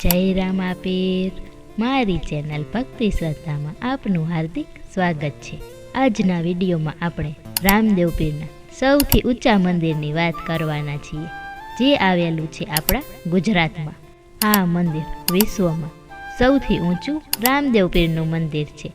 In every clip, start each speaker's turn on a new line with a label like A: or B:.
A: જય રામા મારી ચેનલ ભક્તિ શ્રદ્ધામાં આપનું હાર્દિક સ્વાગત છે. આજના વિડીયોમાં આપણે રામદેવ પીરના સૌથી ઊંચા મંદિરની વાત કરવાના છીએ. જે આવેલું છે આપણા ગુજરાતમાં. આ મંદિર વિશ્વમાં સૌથી ઊંચું રામદેવ પીરનું મંદિર છે.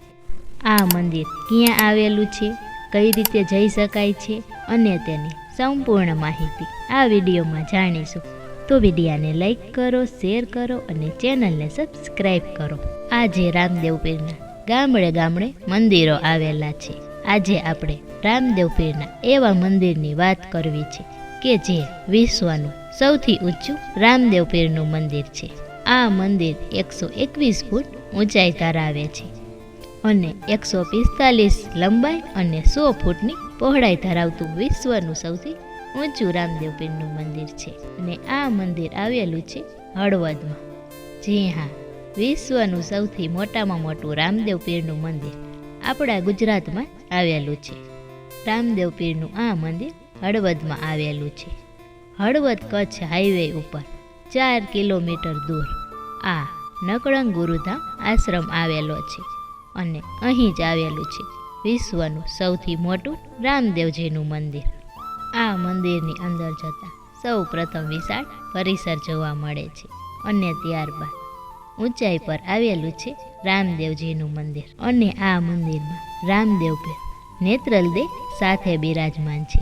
A: આ મંદિર ક્યાં આવેલું છે, કઈ રીતે જઈ શકાય છે અને તેની સંપૂર્ણ માહિતી આ વિડીયોમાં જાણીશું. તો વિડીયાને લાઈક કરો, શેર કરો અને ચેનલને સબસ્ક્રાઈબ કરો. આજે રામદેવ પીરના ગામડે ગામડે મંદિરો આવેલા છે. આજે આપણે રામદેવ પીરના એવા મંદિરની વાત કરવી છે કે જે વિશ્વનું સૌથી ઊંચું રામદેવ પીરનું મંદિર છે. આ મંદિર એકસો એકવીસ ફૂટ ઊંચાઈ ધરાવે છે અને એકસો પિસ્તાલીસ લંબાઈ અને સો ફૂટની પહોળાઈ ધરાવતું વિશ્વનું સૌથી ઊંચું રામદેવ પીરનું મંદિર છે અને આ મંદિર આવેલું છે હળવદમાં. જી હા, વિશ્વનું સૌથી મોટામાં મોટું રામદેવ પીરનું મંદિર આપણા ગુજરાતમાં આવેલું છે. રામદેવ પીરનું આ મંદિર હળવદમાં આવેલું છે. હળવદ કચ્છ હાઈવે ઉપર ચાર કિલોમીટર દૂર આ નકળંગ ગુરુધામ આશ્રમ આવેલો છે અને અહીં જ આવેલું છે વિશ્વનું સૌથી મોટું રામદેવજીનું મંદિર. આ મંદિરની અંદર જતાં સૌ પ્રથમ વિશાળ પરિસર જોવા મળે છે. અને ત્યારબાદ ઊંચાઈ પર આવેલું છે રામદેવજીનું મંદિર. અને આ મંદિરમાં રામદેવ પીર નેત્રલદે સાથે બિરાજમાન છે.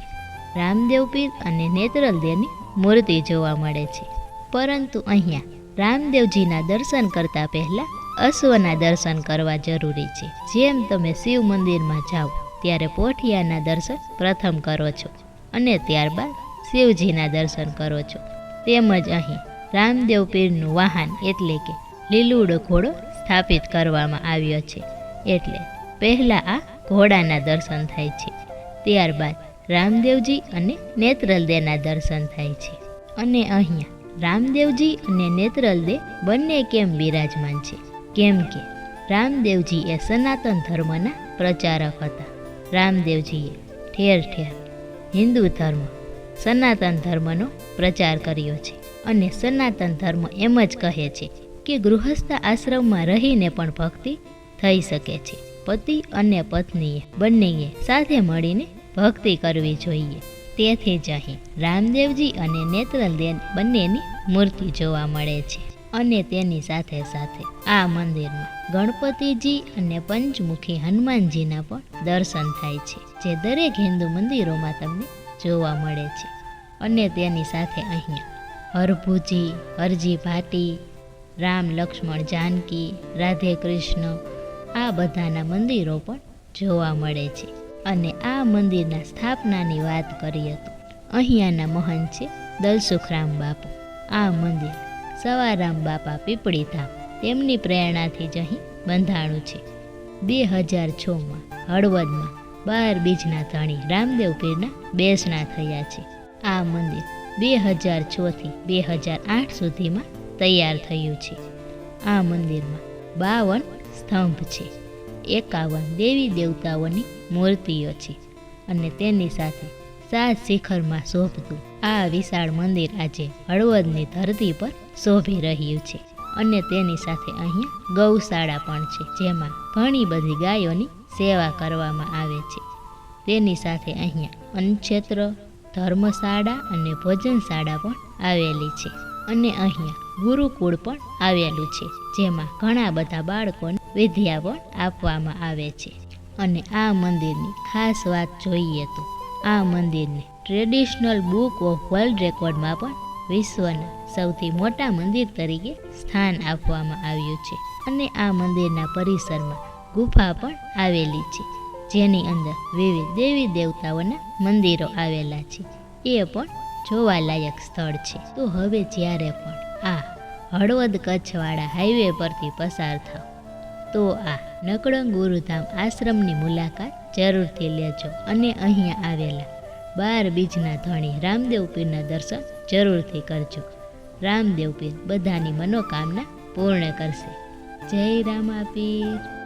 A: રામદેવ પીર અને નેત્રલદેની મૂર્તિ જોવા મળે છે. પરંતુ અહીંયા રામદેવજીના દર્શન કરતાં પહેલાં અશ્વના દર્શન કરવા જરૂરી છે. જેમ તમે શિવ મંદિરમાં જાઓ, ત્યારે પોઠિયાના દર્શન પ્રથમ કરો છો. અને ત્યારબાદ શિવજીના દર્શન કરો છો. તેમજ અહીં રામદેવ પીરનું વાહન એટલે કે લીલુડો ઘોડો સ્થાપિત કરવામાં આવ્યો છે. એટલે પહેલાં આ ઘોડાના દર્શન થાય છે. ત્યારબાદ રામદેવજી અને નેત્રલદેના દર્શન થાય છે. અને અહીંયા રામદેવજી અને નેત્રલદે બંને કેમ બિરાજમાન છે? કેમ કે રામદેવજી એ સનાતન ધર્મના પ્રચારક હતા. રામદેવજીએ ઠેર ઠેર હિન્દુ ધર્મ સનાતન ધર્મનો પ્રચાર કર્યો છે. અને સનાતન ધર્મ એમ જ કહે છે કે ગૃહસ્થ આશ્રમમાં રહીને પણ ભક્તિ થઈ શકે છે. પતિ અને પત્નીએ બંનેએ સાથે મળીને ભક્તિ કરવી જોઈએ. તેથી જ અહીં રામદેવજી અને નેત્રલદેન બંનેની મૂર્તિ જોવા મળે છે. અને તેની સાથે સાથે આ મંદિરમાં ગણપતિજી અને પંચમુખી હનુમાનજીના પણ દર્શન થાય છે, જે દરેક હિન્દુ મંદિરોમાં તમને જોવા મળે છે. અને તેની સાથે અહીંયા હરભુજી, હરજી ભાટી, રામ લક્ષ્મણ જાનકી, રાધે કૃષ્ણ આ બધાના મંદિરો પણ જોવા મળે છે. અને આ મંદિરના સ્થાપનાની વાત કરીએ તો અહીંયાના મહંત છે દલસુખરામ બાપુ. આ મંદિર સવારામ બાપા પીપળી તેમની પ્રેરણાથી જ અહીં બંધાણું છે. બે હજાર છમાં હળવદમાં બાર બીજના ધણી રામદેવ પીરના બેસણા થયા છે. આ મંદિર બે હજાર છથી બે હજાર આઠ સુધીમાં તૈયાર થયું છે. આ મંદિરમાં બાવન સ્તંભ છે. એકાવન દેવી દેવતાઓની મૂર્તિઓ છે અને તેની સાથે સાત શિખરમાં શોભતું આ વિશાળ મંદિર આજે હળવદની ધરતી પર શોભી રહ્યું છે અને તેની સાથે અહીંયા ગૌશાળા પણ છે, જેમાં ઘણી બધી ગાયોની સેવા કરવામાં આવે છે. તેની સાથે અહીંયા અન્નક્ષેત્ર, ધર્મશાળા અને ભોજનશાળા પણ આવેલી છે અને અહીંયા ગુરુકુળ પણ આવેલું છે, જેમાં ઘણા બધા બાળકોને વિદ્યા પણ આપવામાં આવે છે. અને આ મંદિરની ખાસ વાત જોઈએ તો આ મંદિરને ટ્રેડિશનલ બુક ઓફ વર્લ્ડ રેકોર્ડમાં પણ વિશ્વના સૌથી મોટા મંદિર તરીકે સ્થાન આપવામાં આવ્યું છે. અને આ મંદિરના પરિસરમાં ગુફા પણ આવેલી છે, જેની અંદર વિવિધ દેવી દેવતાઓના મંદિરો આવેલા છે. એ પણ જોવાલાયક સ્થળ છે. તો હવે જ્યારે પણ આ હળવદ કચ્છવાળા હાઈવે પરથી પસાર થાવ તો આ નકળંગ ગુરુધામ આશ્રમની મુલાકાત જરૂરથી લેજો અને અહીંયા આવેલા બાર બીજના ધણી રામદેવ પીરના દર્શન જરૂરથી કરજો. રામદેવ પીર બધાની મનોકામના પૂર્ણ કરશે. જય રામા પીર